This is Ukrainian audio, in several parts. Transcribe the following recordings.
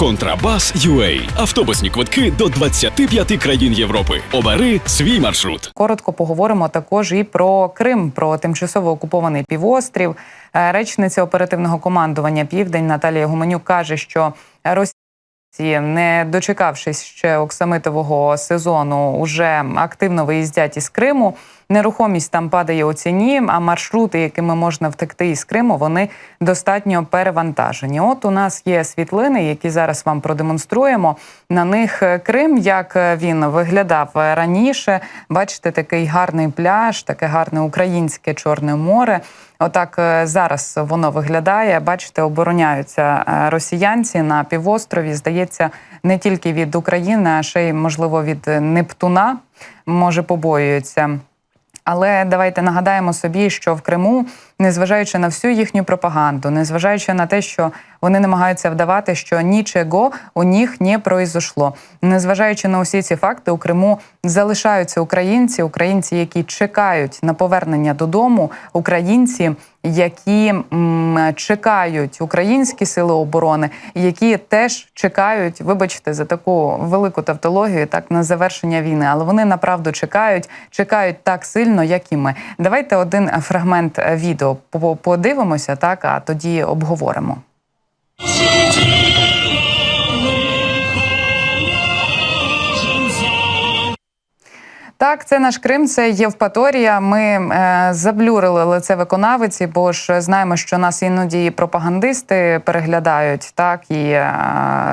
Контрабас UA. Автобусні квитки до 25 країн Європи. Обери свій маршрут. Коротко поговоримо також і про Крим, про тимчасово окупований півострів. Е, Речниця оперативного командування Південь Наталія Гуменюк каже, що Росія. Не дочекавшись ще оксамитового сезону, уже активно виїздять із Криму. Нерухомість там падає у ціні, а маршрути, якими можна втекти із Криму, вони достатньо перевантажені. От у нас є світлини, які зараз вам продемонструємо. На них е, Крим, як е, він виглядав е, раніше. Бачите, такий гарний пляж, таке гарне українське Чорне море. Отак зараз воно виглядає. Бачите, обороняються росіянці на півострові. Здається, не тільки від України, а ще й можливо від Нептуна. Може, побоюються. Але давайте нагадаємо собі, що в Криму, незважаючи на всю їхню пропаганду, незважаючи на те, що вони намагаються вдавати, що нічого у них не произошло. Незважаючи на усі ці факти, у Криму залишаються українці, українці, які чекають на повернення додому, українці, які м, чекають українські сили оборони, які теж чекають, вибачте, за таку велику тавтологію, так на завершення війни. Але вони направду чекають, чекають так сильно, як і ми. Давайте один фрагмент е, відео подивимося, так а тоді обговоримо. Так, це наш Крим, це Євпаторія. Ми е, заблюрили лице виконавиці, бо ж знаємо, що нас іноді і пропагандисти переглядають, так і е,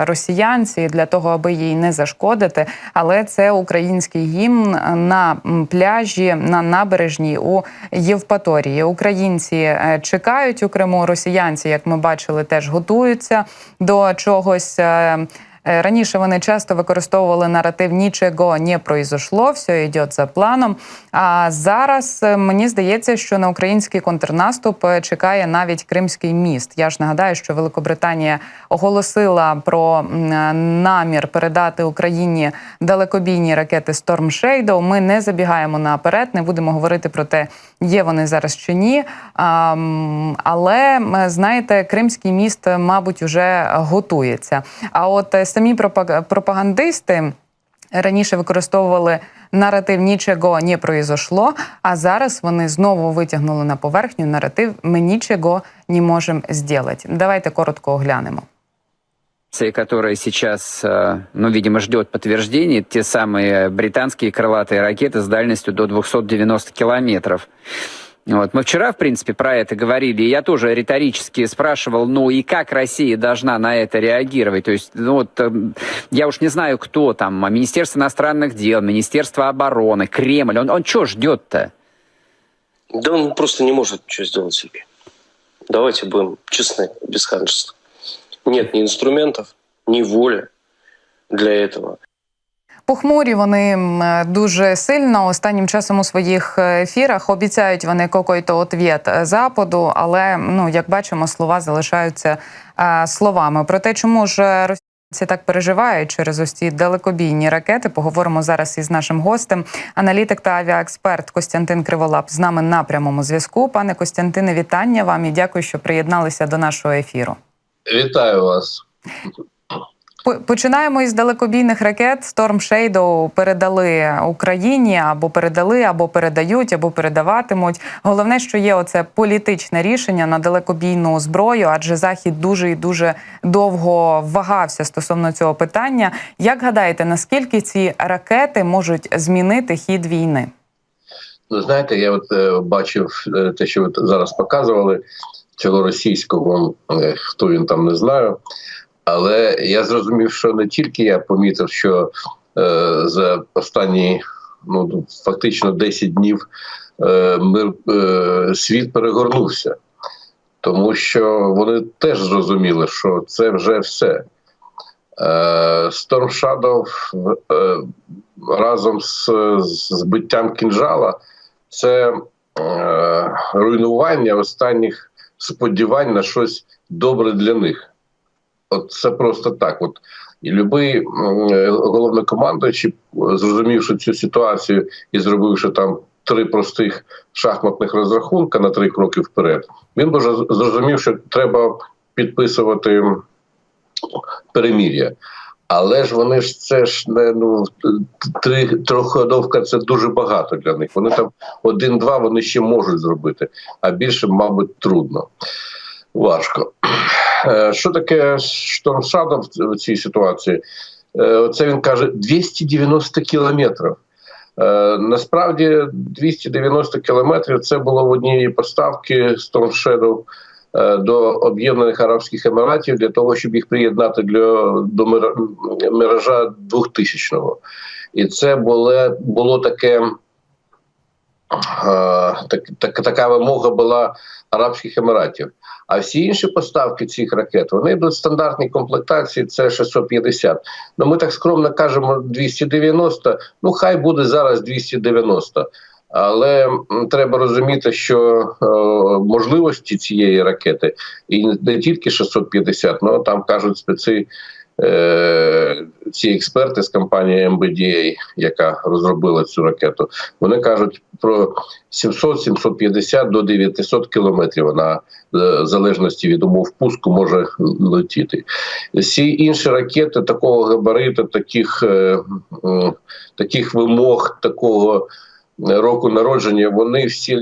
росіянці для того, аби їй не зашкодити. Але це український гімн на пляжі на набережній у Євпаторії. Українці е, чекають у Криму. Росіянці, як ми бачили, теж готуються до чогось. е, Раніше вони часто використовували наратив нічого не произошло, все йде за планом. А зараз е, мені здається, що на український контрнаступ е, чекає навіть Кримський міст. Я ж нагадаю, що Великобританія оголосила про е, намір передати Україні далекобійні ракети Storm Shadow. Ми не забігаємо наперед, не будемо говорити про те, є вони зараз чи ні. Але знаєте, Кримський міст, е, мабуть, уже готується. А от е, самі пропаг- пропагандисти. Раніше використовували наратив нічого не произошло, а зараз вони знову витягнули на поверхню наратив Ми нічого не можемо зробити. Давайте коротко оглянемо. Ц- которая сейчас, э, ну, видимо, ждет подтверждений, те самые британские крылатые ракеты с дальностью до 290 километров. Вот. Мы вчера, в принципе, про это говорили, и я тоже риторически спрашивал, ну и как Россия должна на это реагировать? То есть, ну вот, эм, я уж не знаю, кто там, а Министерство иностранных дел, Министерство обороны, Кремль, он, он что ждет-то? Да он просто не может ничего сделать себе. Давайте будем честны, без ханжества. Нет ни инструментов, ни воли для этого. Похмурі вони дуже сильно останнім часом у своїх е, ефірах обіцяють вони какой-то ответ е, западу, але ну як бачимо, слова залишаються е, словами. Про те, чому ж росіянці так переживають через ці далекобійні ракети, поговоримо зараз із нашим гостем, аналітик та авіаексперт Костянтин Криволап з нами на прямому зв'язку. Пане Костянтине, вітання вам і дякую, що приєдналися до нашого ефіру. Вітаю вас. По- Починаємо із далекобійних ракет. Storm Shadow передали Україні або передали, або передають, або передаватимуть. Головне, що є оце політичне рішення на далекобійну зброю, адже захід дуже і дуже довго вагався стосовно цього питання. Як гадаєте, наскільки ці ракети можуть змінити хід війни? Ну, знаєте, я от е, бачив е, те, що ви зараз показували, цього російського, е, хто він там не знаю. Але я зрозумів, що не тільки я помітив, що е, за останні ну, фактично 10 днів е, мир, е, світ перегорнувся, тому що вони теж зрозуміли, що це вже все. Е, Storm Shadow е, разом з збиттям кінжала це е, руйнування останніх сподівань на щось добре для них. От це просто так. От і любий е, головнокомандуючий, зрозумівши цю ситуацію і зробивши там три простих шахматних розрахунка на три кроки вперед, він вже зрозумів, що треба підписувати перемір'я. Але ж вони ж це ж не ну три трьохходовка це дуже багато для них. Вони там один-два вони ще можуть зробити, а більше, мабуть, трудно. Важко. Е, Що таке штормшадов в цій ситуації? Е, Це він каже 290 кілометрів. Е, Насправді 290 кілометрів це було в одній поставки Storm Shadow до Об'єднаних Арабських Еміратів для того, щоб їх приєднати для, до миража 2000-го. І це було, було таке. Е, Так, так, така вимога була Арабських Еміратів. А всі інші поставки цих ракет вони йдуть в стандартній комплектації. Це 650. Ну ми так скромно кажемо 290, Ну хай буде зараз 290. Але треба розуміти, що е, можливості цієї ракети і не- тільки 650, ну там кажуть спеці. Е, ці експерти з компанії MBDA, яка розробила цю ракету, вони кажуть про 700-750 до 900 кілометрів. Вона е, в залежності від умов пуску може летіти. Всі інші ракети такого габариту, таких, е, таких вимог, такого року народження, вони всі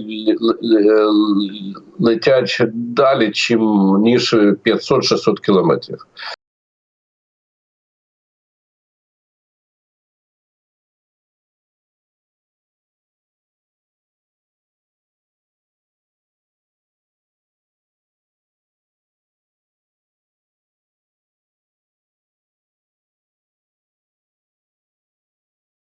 летять далі, чим ніж 500-600 кілометрів.